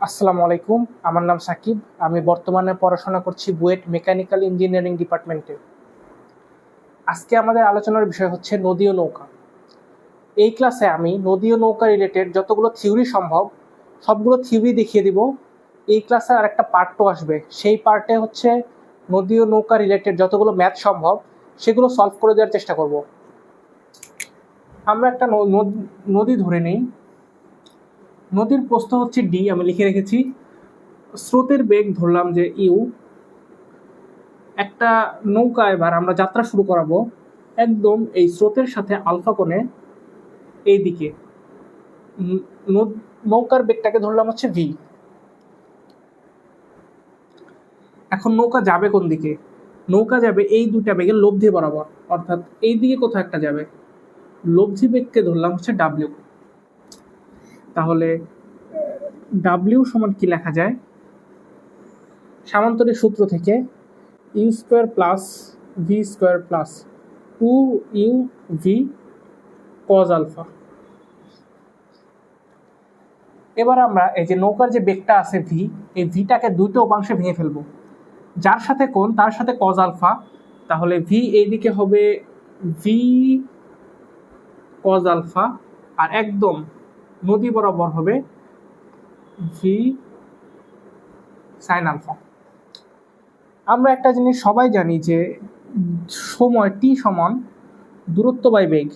আসসালামু আলাইকুম, আমার নাম সাকিব। আমি বর্তমানে পড়াশোনা করছি বুয়েট মেকানিক্যাল ইঞ্জিনিয়ারিং ডিপার্টমেন্টে। আজকে আমাদের আলোচনার বিষয় হচ্ছে নদী ও নৌকা। এই ক্লাসে আমি নদী ও নৌকা রিলেটেড যতগুলো থিওরি সম্ভব, সবগুলো থিওরি দেখিয়ে দিব। এই ক্লাসে আর একটা পার্টও আসবে। সেই পার্টে হচ্ছে নদী ও নৌকা রিলেটেড যতগুলো ম্যাথ সম্ভব, সেগুলো সলভ করে দেওয়ার চেষ্টা করব। আমরা একটা নদ- নদী ধরে নিই। নদীর প্রস্থ হচ্ছে ডি আমি লিখে রেখেছি। স্রোতের বেগ ধরলাম যে ইউ একটা নৌকা এবার আমরা যাত্রা শুরু করাবো একদম এই স্রোতের সাথে আলফা কোণে এই দিকে নৌকার বেগটাকে ধরলাম হচ্ছে ভি এখন নৌকা যাবে কোন দিকে? নৌকা যাবে এই দুটা বেগের লব্ধি বরাবর, অর্থাৎ এই দিকে কোথাও একটা যাবে। লব্ধি বেগকে ধরলাম হচ্ছে ডাব্লিউ তাহলে ডাব্লিউ সমান কি লেখা যায়? সামান্তরিক সূত্র থেকে u square plus v square plus two u v cos alpha এবার আমরা এই যে নৌকার যে বেগটা আছে ভি এই ভিটাকে দুইটা উপাংশে ভেঙে ফেলব। যার সাথে কোন তার সাথে কজ আলফা তাহলে ভি এইদিকে হবে ভি কজ আলফা আর একদম নদী বরাবর হবে ভি সাইন আলফা আমরা একটা জিনিস সবাই জানি যে সময় টি সমান দূরত্ব বাই বেগ।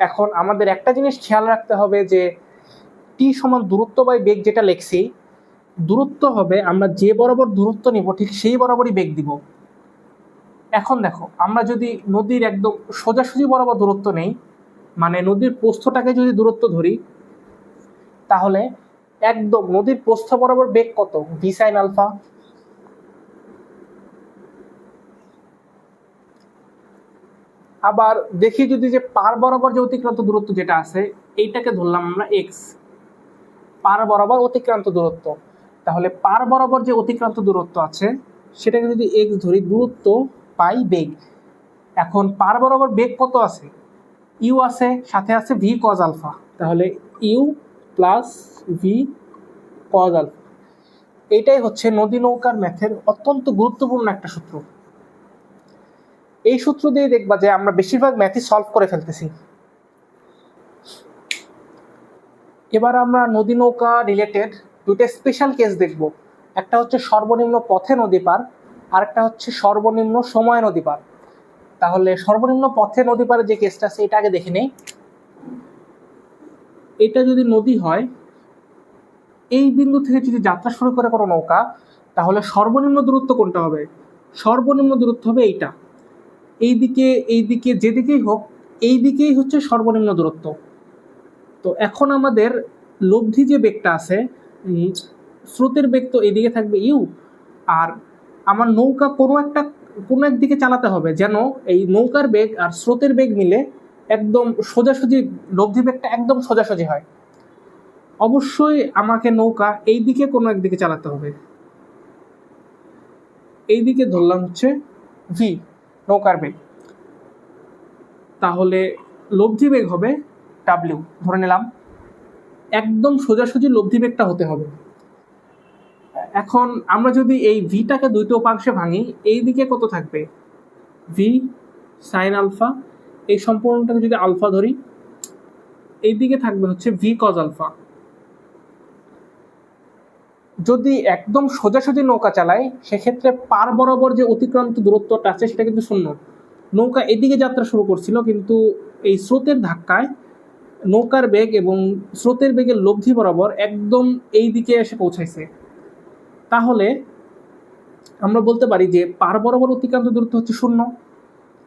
এখন আমাদের একটা জিনিস খেয়াল রাখতে হবে যে টি সমান দূরত্ব বাই বেগ যেটা লিখছি, দূরত্ব হবে আমরা যে বরাবর দূরত্ব নিব, ঠিক সেই বরাবরই বেগ দিব। এখন দেখো, আমরা যদি নদীর একদম সোজাসুজি বরাবর দূরত্ব নেই মানে নদীর প্রস্থটাকে যদি দূরত্ব ধরি, তাহলে একদম নদীর প্রস্থ বরাবর বেগ কত? ভি সাইন আলফা আবার দেখি যদি যে পার বরাবর যে অতিক্রান্ত দূরত্ব যেটা আছে, এইটাকে ধরলাম আমরা এক্স পার বরাবর অতিক্রান্ত দূরত্ব। তাহলে পার বরাবর যে অতিক্রান্ত দূরত্ব আছে, সেটাকে যদি এক্স ধরি, দূরত্ব পাই বেগ। এখন পার বরাবর বেগ কত আছে? ইউ আছে, সাথে আছে ভি কজ আলফা। তাহলে u plus v cos alpha. এইটাই হচ্ছে নদী নৌকার ম্যাথের অত্যন্ত গুরুত্বপূর্ণ একটা সূত্র। এই সূত্র দিয়ে দেখবা যে আমরা বেশিরভাগ ম্যাথই সলভ করে ফেলতেছি। এবার আমরা নদী নৌকা রিলেটেড দুটো স্পেশাল কেস দেখব। একটা হচ্ছে সর্বনিম্ন পথে নদী পার আর একটা হচ্ছে সর্বনিম্ন সময় নদী পার তাহলে সর্বনিম্ন পথে নদী পারে যে কেসটা আছে, এটা আগে দেখে নেই। এটা যদি নদী হয়, এই বিন্দু থেকে যদি যাত্রা শুরু করে কোনো নৌকা, তাহলে সর্বনিম্ন দূরত্ব কোনটা হবে? সর্বনিম্ন দূরত্ব হবে এইটা। এই দিকে এই দিকে যেদিকেই হোক এই দিকেই হচ্ছে সর্বনিম্ন দূরত্ব। তো এখন আমাদের লব্ধি যে বেগটা আছে স্রোতের বেগ তো এদিকে থাকবে ইউ, আর আমার নৌকা কোনো একটা, কোনো একদিকে চালাতে হবে, যেন এই নৌকার বেগ আর স্রোতের বেগ মিলে একদম সোজাসুজি, লব্ধি বেগটা একদম সোজাসুজি হয়। অবশ্যই আমাকে নৌকা এই দিকে কোনো একদিকে চালাতে হবে। এই দিকে ধরলাম হচ্ছে ভি নৌকার বেগ। তাহলে লব্ধি বেগ হবে ডাব্লিউ ধরে নিলাম। একদম সোজাসুজি লব্ধি বেগটা হতে হবে। এখন আমরা যদি এই ভিটাকে দুইটো উপাংশে ভাঙি, এই দিকে কত থাকবে? ভি সাইন আলফা এই সম্পূর্ণটাকে যদি আলফা ধরি, এই দিকে থাকবে হচ্ছে ভি কজ আলফা যদি একদম সোজাসুজি নৌকা চালাই, সেক্ষেত্রে পার বরাবর যে অতিক্রান্ত দূরত্বটা আছে, সেটা কিন্তু শূন্য। নৌকা এদিকে যাত্রা শুরু করছিল, কিন্তু এই স্রোতের ধাক্কায় নৌকার বেগ এবং স্রোতের বেগের লব্ধি বরাবর একদম এই দিকে এসে পৌঁছাইছে। তাহলে আমরা বলতে পারি যে পার বরাবর অতিক্রান্ত দূরত্ব হচ্ছে শূন্য।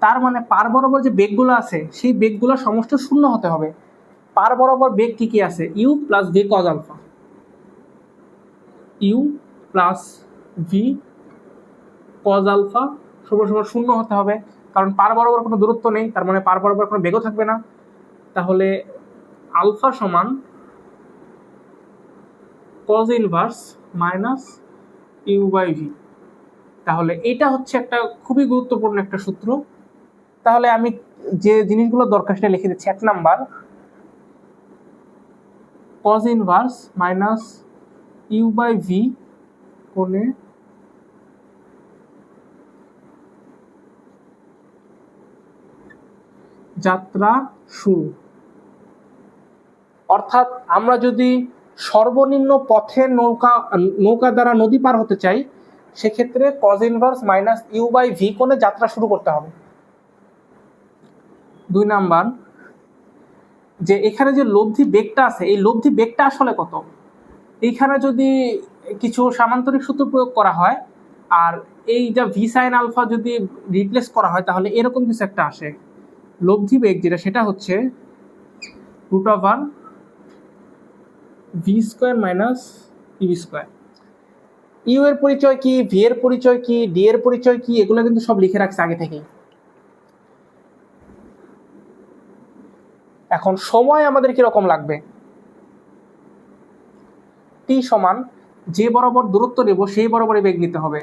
তার মানে পার বরাবর যে বেগগুলো আছে, সেই বেগগুলো সমস্ত শূন্য হতে হবে। পার বরাবর বেগ কি কি আছে? U plus v cos alpha u plus v cos alpha সমান সমান শূন্য হতে হবে। কারণ পার বরাবর কোনো দূরত্ব নেই, তার মানে পার বরাবর কোনো বেগও থাকবে না। তাহলে আলফা সমান cos inverse minus u by v তাহলে এটা হচ্ছে একটা খুবই গুরুত্বপূর্ণ একটা সূত্র। তাহলে আমি যে জিনিসগুলো দরকার সেটা লিখে দিচ্ছি, এক number cos inverse minus u by v কোণে যাত্রা শুরু। অর্থাৎ আমরা যদি সর্বনিম্ন পথে নৌকা নৌকা দ্বারা নদী পার হতে চাই, সেক্ষেত্রে cos inverse minus u by v কোণে যাত্রা শুরু করতে হবে। দুই নাম্বার, যে এখানে যে লব্ধি বেগটা আছে, এই লব্ধি বেগটা আসলে কত? এইখানে যদি কিছু সামান্তরিক সূত্র প্রয়োগ করা হয়, আর এই যা ভি সাইন আলফা যদি রিপ্লেস করা হয়, তাহলে এরকম কিছু একটা আসে। লব্ধি বেগ যেটা, সেটা হচ্ছে root over v square minus u square u এর পরিচয় কি ভি এর পরিচয় কি ডি এর পরিচয় কি, এগুলো কিন্তু সব লিখে রাখছে আগে থেকেই। এখন সময় আমাদের কীরকম লাগবে? টি সমান যে বরাবর দূরত্ব নেব, সেই বরাবরই বেগ নিতে হবে।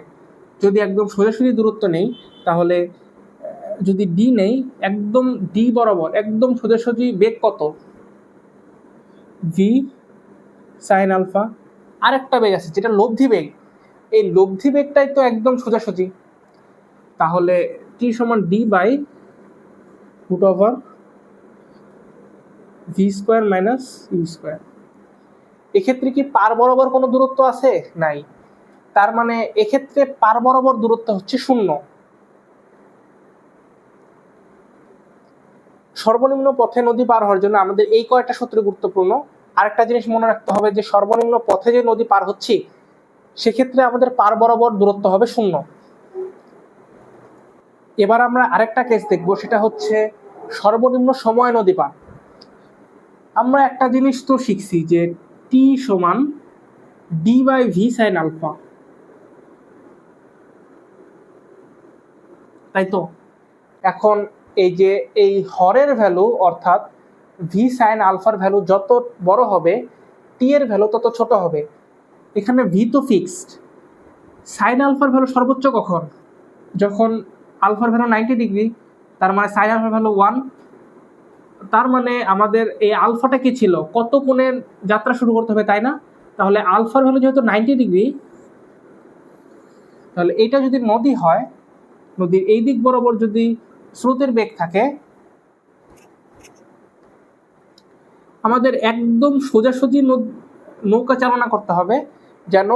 যদি একদম সোজাসুজি দূরত্ব নেই, তাহলে যদি ডি নেই, একদম ডি বরাবর, একদম সোজাসুজি বেগ কত? V sine alpha. আরেকটা বেগ আছে, যেটা লব্ধি বেগ। এই লব্ধি বেগটাই তো একদম সোজাসুজি। তাহলে টি সমান d by root over v square minus u square এক্ষেত্রে কি পার বরাবর কোনো দূরত্ব আছে? নাই। তার মানে এক্ষেত্রে পার বরাবর দূরত্ব হচ্ছে শূন্য। সর্বনিম্ন পথে নদী পার হওয়ার জন্য আমাদের এই কয়টা সূত্র গুরুত্বপূর্ণ? আরেকটা জিনিস মনে রাখতে হবে যে সর্বনিম্ন পথে যে নদী পার হচ্ছি, সেক্ষেত্রে আমাদের পার বরাবর দূরত্ব হবে শূন্য। এবার আমরা আরেকটা কেস দেখব, সেটা হচ্ছে সর্বনিম্ন সময় নদী পার। আমরা একটা জিনিস তো শিখছি যে টি সমান d by v sine alpha তাই তো? এখন এই যে এই হরের ভ্যালু অর্থাৎ ভি সাইন আলফার ভ্যালু যত বড় হবে টি এর ভ্যালু তত ছোট হবে। এখানে ভি তো ফিক্সড সাইন আলফার ভ্যালু সর্বোচ্চ কখন? যখন আলফার ভ্যালু নাইনটি ডিগ্রি তার মানে সাইন আলফার ভ্যালু ওয়ান তার মানে আমাদের এই আলফাটা কি ছিল? কত কোণে যাত্রা শুরু করতে হবে, তাই না? তাহলে আলফার ভ্যালু যেহেতু নাইনটি ডিগ্রি তাহলে এটা যদি নদী হয়, নদীর এই দিক বরাবর যদি স্রোতের বেগ থাকে আমাদের একদম সোজাসুজি নৌকা চালনা করতে হবে যেন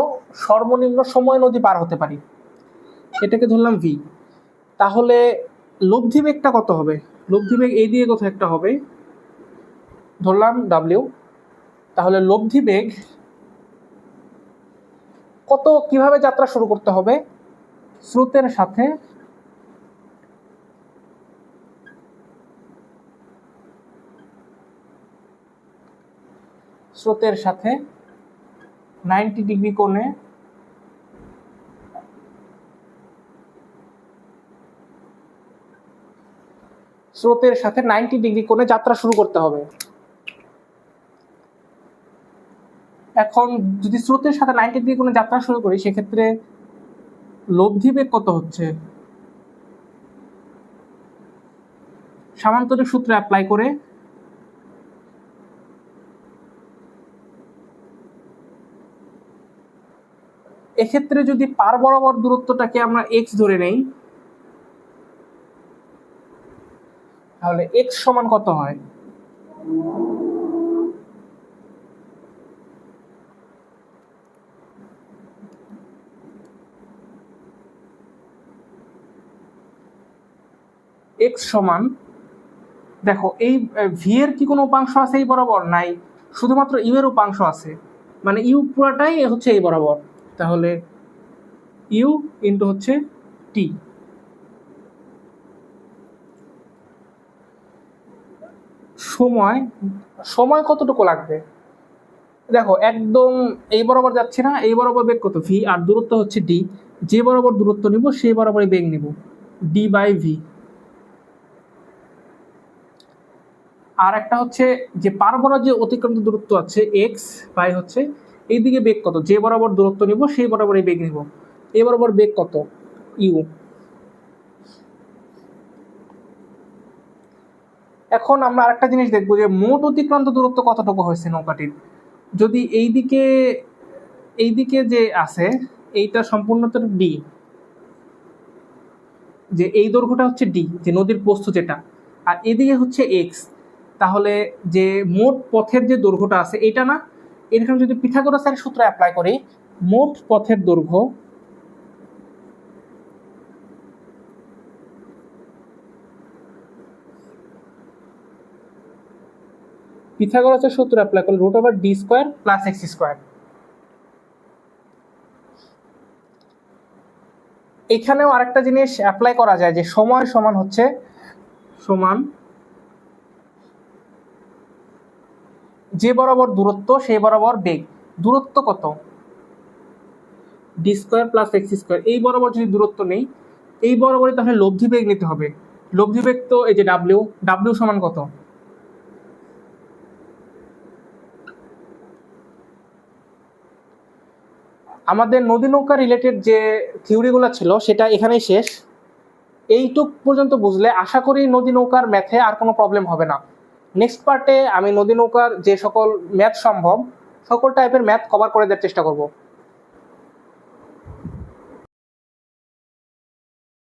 সর্বনিম্ন সময় নদী পার হতে পারি। এটাকে ধরলাম ভি তাহলে লব্ধি বেগটা কত হবে? লব্ধি বেগ এই দিয়ে কোথাও একটা হবে? ধরলাম ডাব্লিউ তাহলে লব্ধি বেগ কত, কীভাবে যাত্রা শুরু করতে হবে? স্রোতের সাথে স্রোতের সাথে নাইনটি ডিগ্রি কোণে স্রোতের সাথে নাইনটি ডিগ্রি কোণে যাত্রা শুরু করতে হবে। এখন যদি স্রোতের সাথে নাইনটি ডিগ্রি কোণে যাত্রা শুরু করি, সেক্ষেত্রে লব্ধি বেগ কত হচ্ছে? সামান্তরিক সূত্র অ্যাপ্লাই করে এক্ষেত্রে যদি পার বরাবর দূরত্বটাকে আমরা এক্স ধরে নেই, তাহলে এক্স সমান কত হয়? এক্স সমান, দেখো এই ভি এর কি কোনো উপাংশ আছে এই বরাবর? নাই। শুধুমাত্র ইউ এর উপাংশ আছে। মানে ইউ পুরাটাই হচ্ছে এই বরাবর। তাহলে ইউ ইন্টু হচ্ছে টি সময় সময় কতটুকু লাগবে? দেখো, একদম এই বরাবর যাচ্ছে না, এই বরাবর বেগ কত? ভি আর দূরত্ব হচ্ছে ডি যে বরাবর দূরত্ব নিব, সেই বরাবরই বেগ নিব ডি বাই ভি আর একটা হচ্ছে যে পারবরা যে অতিক্রান্ত দূরত্ব আছে এক্স বাই হচ্ছে এইদিকে বেগ কত? যে বরাবর দূরত্ব নিব, সেই বরাবরই বেগ নিব। এই বরাবর বেগ কত? ইউ। এখন আমরা আরেকটা জিনিস দেখব যে মোট অতিক্রান্ত দূরত্ব কতটুকু হয়েছে নৌকাটির। যদি এইদিকে এইদিকে যে আছে, এইটা সম্পূর্ণত ডি যে এই দৈর্ঘ্যটা হচ্ছে ডি যে নদীর প্রস্থ যেটা। আর এদিকে হচ্ছে এক্স তাহলে যে মোট পথের যে দৈর্ঘ্যটা আছে, এটা না এখানে যদি পিথাগোরাসের সূত্র অ্যাপ্লাই করি, মোট পথের দৈর্ঘ্য পিথাগোরাসের সূত্র অ্যাপ্লাই করলে root over d square plus x square এখানেও আরেকটা জিনিস অ্যাপ্লাই করা যায় যে সময় সমান হচ্ছে, সমান যে বরাবর দূরত্ব, সেই বরাবর বেগ। দূরত্ব কত? D square plus x square এই বরাবর যদি দূরত্ব নেই, এই বরাবরই তাহলে লব্ধি বেগ নিতে হবে। লব্ধি বেগ তো এই যে ডাব্লিউ ডাব্লিউ সমান কত? আমাদের নদী নৌকা রিলেটেড যে থিওরিগুলো ছিল, সেটা এখানেই শেষ। এইটুক পর্যন্ত বুঝলে, আশা করি নদী নৌকার ম্যাথে আর কোনো প্রবলেম হবে না। নেক্সট পার্টে আমি নদী নৌকার যে সকল ম্যাথ সম্ভব, সকল টাইপের ম্যাথ কভার করে দেওয়ার চেষ্টা করব।